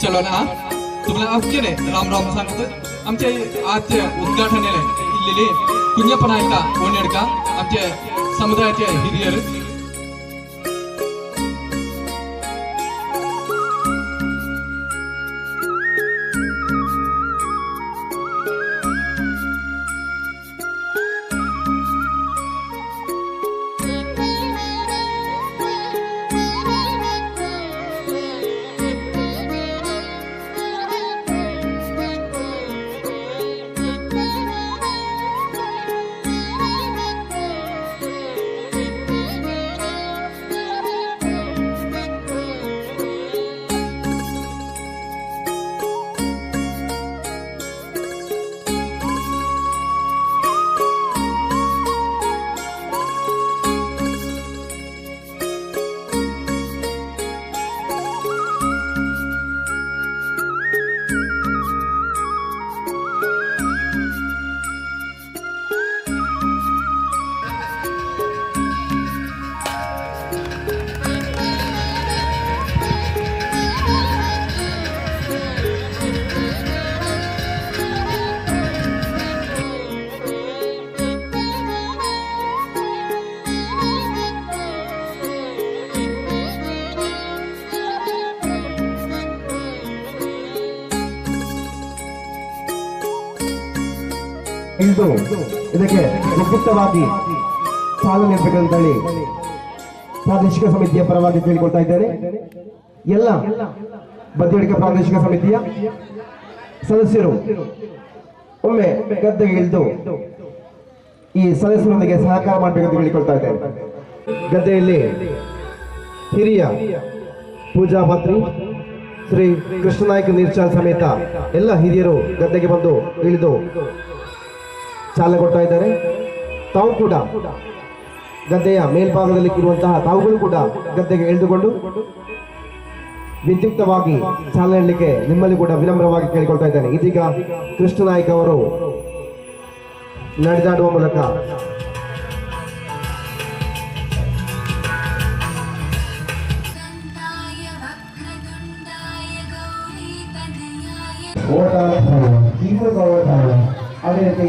चलो ना तुम्हाला आमचे राम राम सांगतो आमचे आज उद्घाटनेले इल्लेले कुंजपण आयता आमच्या आमचे समुदायाचे हिरियर ಇಂದು ಇದಕ್ಕೆ ಮುಕ್ತವಾಗಿ ಸಾಲ ಹೇಳಿ ಪ್ರಾದೇಶಿಕ ಸಮಿತಿಯ ಪರವಾಗಿ ಕೇಳಿಕೊಳ್ತಾ ಇದ್ದೇನೆ ಎಲ್ಲ ಬದಿಯಡಿಕೆ ಪ್ರಾದೇಶಿಕ ಸಮಿತಿಯ ಸದಸ್ಯರು ಒಮ್ಮೆ ಗದ್ದೆಗೆ ಇಳಿದು ಈ ಸದಸ್ಯರೊಂದಿಗೆ ಸಹಕಾರ ಮಾಡಬೇಕಂತ ಕೇಳಿಕೊಳ್ತಾ ಇದ್ದೇನೆ ಗದ್ದೆಯಲ್ಲಿ ಹಿರಿಯ ಪೂಜಾ ಶ್ರೀ ಕೃಷ್ಣನಾಯಕ ನೀರ್ಚಾಲ್ ಸಮೇತ ಎಲ್ಲ ಹಿರಿಯರು ಗದ್ದೆಗೆ ಬಂದು ಇಳಿದು ಚಾಲನೆ ಕೊಡ್ತಾ ಇದ್ದಾರೆ ತಾವು ಕೂಡ ಗದ್ದೆಯ ಮೇಲ್ಭಾಗದಲ್ಲಿ ಇರುವಂತಹ ತಾವುಗಳು ಕೂಡ ಗದ್ದೆಗೆ ಎಳೆದುಕೊಂಡು ವಿದ್ಯುಕ್ತವಾಗಿ ಚಾಲನೆ ನೀಡಲಿಕ್ಕೆ ನಿಮ್ಮಲ್ಲಿ ಕೂಡ ವಿನಮ್ರವಾಗಿ ಕೇಳಿಕೊಳ್ತಾ ಇದ್ದೇನೆ ಇದೀಗ ಕೃಷ್ಣನಾಯ್ಕ ಅವರು ನಡೆದಾಡುವ ಮೂಲಕ ಅದೇ ರೀತಿ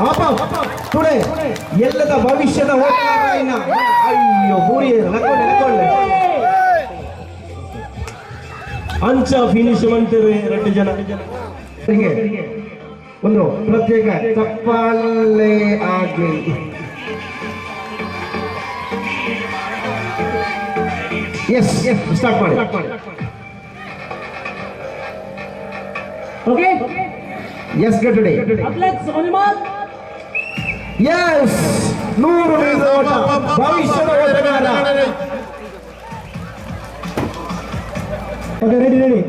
ಹಾಪಾ ಟುಡೇ ಎಲ್ಲದ ಭವಿಷ್ಯದ ಹೋಟಾರಾಯನ ಅಯ್ಯೋ ಓಡಿ ಲಕ್ಕೋ ನಿಕ್ಕೋಳ್ ಅಂಚ ಫಿನಿಶ್ ಮಂತಿರೇ ரெட்டி ಜನ ಅವರಿಗೆ ಒಂದು ಸ್ಪರ್ಧೆ ಚಪ್ಪalle ಆಗಲಿ यस ಸ್ಟಾರ್ಟ್ ಮಾಡಿ ಓಕೆ यस ಗೆಟುಡೇ ಆಗ್ಲೇ ಸೋನಮ യെസ് നൂറ് മീറ്റർ ഓട്ടം ഭവിഷ്യത്ത് റെഡി റെഡി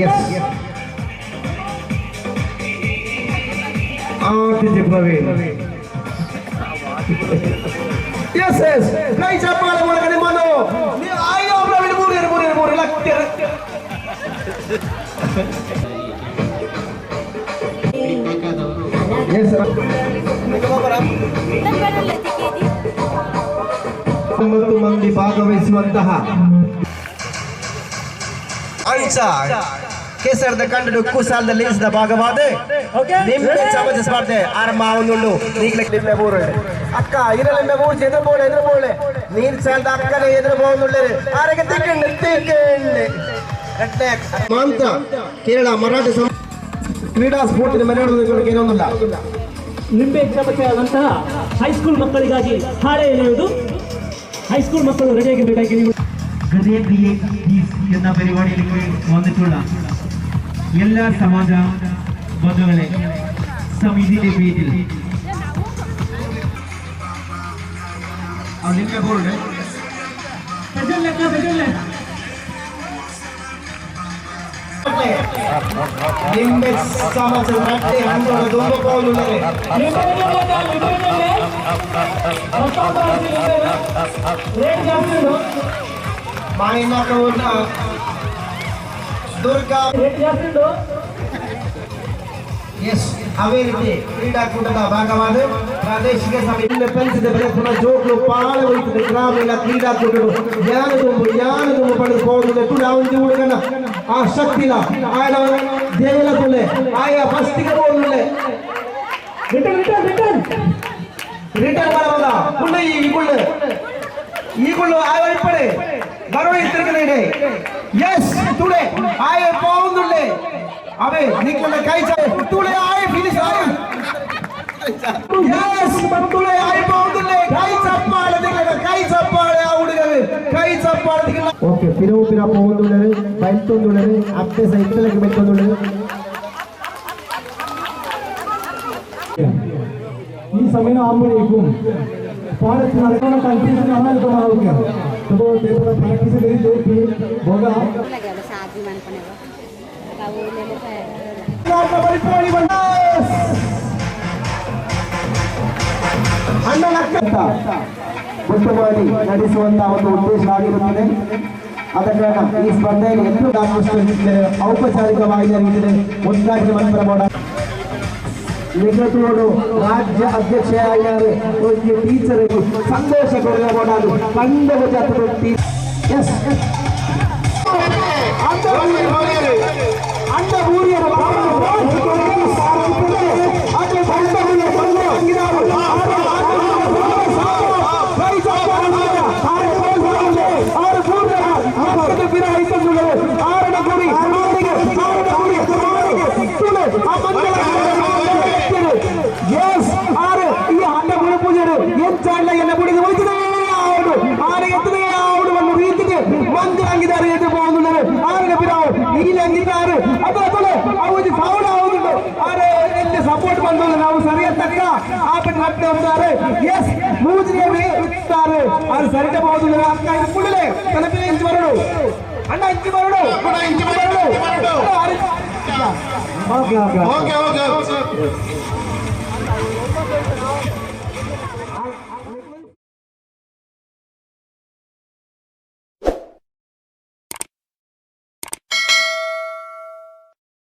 യെസ് ആദ്യത്തെ പ്രവീൺ യെസ് യെസ് പ്ലേ ചപ്പാല മോനെ കണ്ടി മനോ നീ അയ്യോ പ്രവീൺ മൂറിയർ മൂറിയർ മൂറിയർ ലക്ക ಒಂಬತ್ತು ಮಂದಿ ಭಾಗವಹಿಸುವಂತಹ ಕೇಸರದ ಕಂಡು ಕೂಸಾಲದ ಲೇಸದ ಭಾಗವಾದ ನಿಮ್ಗೆ ಚಮಚ ಸ್ಪರ್ಧೆ ಆರಂಭ ಒಂದು ನೀಗ್ಲಿಕ್ಕೆ ಊರೊಳ್ಳೆ ಅಕ್ಕ ಇದರಲ್ಲಿ ಊರ್ಜಿ ಎದುರು ಬೋಳೆ ಎದುರು ಬೋಳೆ ನೀರ್ ಸಾಲದ ಅಕ್ಕನ ಎದುರು ಬೋಳುಳ್ಳೇ ಆರೋಗ್ಯ ತಿಕ್ಕಂಡು ತಿಕ್ಕಂಡು ಮಾಂತ ಕೇರಳ ಮರಾಠ ಕ್ರೀಡಾ ಸ್ಪೋರ್ಟ್ ಮೆರವಣಿಗೆ ಇರೋದಿಲ್ಲ ನಿಂಬೆ ಕ್ಷಮತೆ ಆದಂತಹ ಹೈಸ್ಕೂಲ್ ಮಕ್ಕಳಿಗಾಗಿ ಹಾಳೆ ಎಳೆಯುವುದು ಹೈಸ್ಕೂಲ್ ಮಕ್ಕಳು ರೆಡಿಯಾಗಿರಬೇಕಾಗಿ ನೀವು ಗದೆ ಕ್ರಿಯೆ ಎನ್ನ ಪರಿವಾಡಿಯಲ್ಲಿ ಹೊಂದಿಕೊಳ್ಳ ಎಲ್ಲ ಸಮಾಜ ಬಂಧುಗಳೇ ಸಮಿತಿಯಲ್ಲಿ ಬೀದಿಲಿ ಅವ್ರು ನಿಂಬೆ ಬೋರ್ಡ್ ಬೆದರ್ಲೆ ಬೆದರ್ಲೆ ರಟ್ಟೆ ನಿಂಬೆ ಸಮಾಜದ ರಟ್ಟೆ ಹಣ್ಣುಗಳ ದುಂಬ ಪೋಲುಳ್ಳರೆ ಮಾಯನಾಟವನ್ನ ದುರ್ಗಾ ಎಸ್ ಅವೇ ರೀತಿ ಕ್ರೀಡಾಕೂಟದ ಭಾಗವಾದ ಪ್ರಾದೇಶಿಕ ಸಮಿತಿಯಿಂದ ಪಂಚದ ಬೆಲೆ ಪುನಃ ಜೋಕ್ಲು ಪಾಳವಹಿಸಿದ ಗ್ರಾಮೀಣ ಕ್ರೀಡಾಕೂಟಗಳು ಯಾನದು ಯಾನದು ಪಡೆದು ಹೋಗುವುದಕ್ಕೂ ನಾವು ಹುಡುಗನ ಆ ಶಕ್ತಿನ ఆయన దేవులకులే ఆయా మస్తికి పోలే రిటర్న్ రిటర్న్ రిటర్న్ ರಿಟರ್ನ್ ಬರವಲ್ಲ ಕುಳ್ಳ ಈ ಕುಳ್ಳು ಈ ಕುಳ್ಳು ಆಯ ಇಪ್ಪಡೆ ಬರವ ಇತ್ತಿರಕಲೇಡೆ ಎಸ್ ತುಳೆ ಆಯ ಪೌಂದುಳ್ಳೆ అవే ನಿಕ್ಕಲ ಕೈ ಚಾ ತುಳೆ ಆಯ ಫಿನಿಶ್ ಆಯ ಎಸ್ ತುಳೆ ಆಯ ಪೌಂದುಳ್ಳೆ ಕೈ ಚಪ್ಪಾಳೆ ನಿಕ್ಕಲ ಕೈ ಚಪ್ಪಾಳೆ ಆ ಹುಡುಗರು ಕೈ ಚಪ್ಪಾಳೆ ಓಕೆ ಫಿರೋ ಫಿರಾ ಪೌಂದುಳ್ಳೆ ಬಂತೊಂದುಳರು ಅಪ್ಪ ಸೈಕಲ್ಗೆ ಬಂತೊಂದುಳರು ಈ ಸಮಯ ಆಂಬಳಿಗೂ ಪಾಡತ್ ನಡೆಸೋಣ ಕನ್ಫ್ಯೂಷನ್ ಅನ್ನ ಇಟ್ಕೊಂಡು ಹೋಗ್ತೀಯ ತಗೋ ತೇಪರ ಪ್ರಾಕ್ಟೀಸ್ ಇದೆ ದೇಪಿ ಹೋಗ ಸಾಜಿ ಮನ್ಕೊನೆ ಕಾವು ಮೇಲೆ ಪರಿಪಾಲಿ ಬಂದ ಅಣ್ಣ ಲಕ್ಕ ಗೊತ್ತವಾಗಿ ನಡೆಸುವಂತಹ ಒಂದು ಉದ್ದೇಶ ಆಗಿರುತ್ತದೆ ಅದನ್ನು ಈ ಸ್ಪರ್ಧೆಯಲ್ಲಿ ಎಲ್ಲರೂ ಭಾಗವಹಿಸುತ್ತಿದ್ದಾರೆ ಔಪಚಾರಿಕವಾಗಿ ಅರಿವಿದೆ ಒಂದಾಗಿ ಮಂತ್ರಬೋಡ ವೆಂಕಟೋಡು ರಾಜ್ಯ ಅಧ್ಯಕ್ಷೆಯಾಗಿದ್ದಾರೆ ಒಂದು ಟೀಚರಿಗೆ ಸಂದೇಶ ಕೊಡಲು ಕಂಡವ ಜಾತಿ ಎಸ್ ಅಂಡ ಊರಿಯರು ಮಾಡ್ತಾರೆ ಎಸ್ ಮೂಜನೆ ಇರುತ್ತಾರೆ ಅದು ಸರಿದ ಬಹುದಿಲ್ಲ ಅಕ್ಕ ಇದು ಕೂಡಲೇ ಕನಪಿನ ಇಂಚು ಬರಡು ಅಣ್ಣ ಇಂಚು ಬರಡು ಇಂಚು ಬರಡು ಓಕೆ ಓಕೆ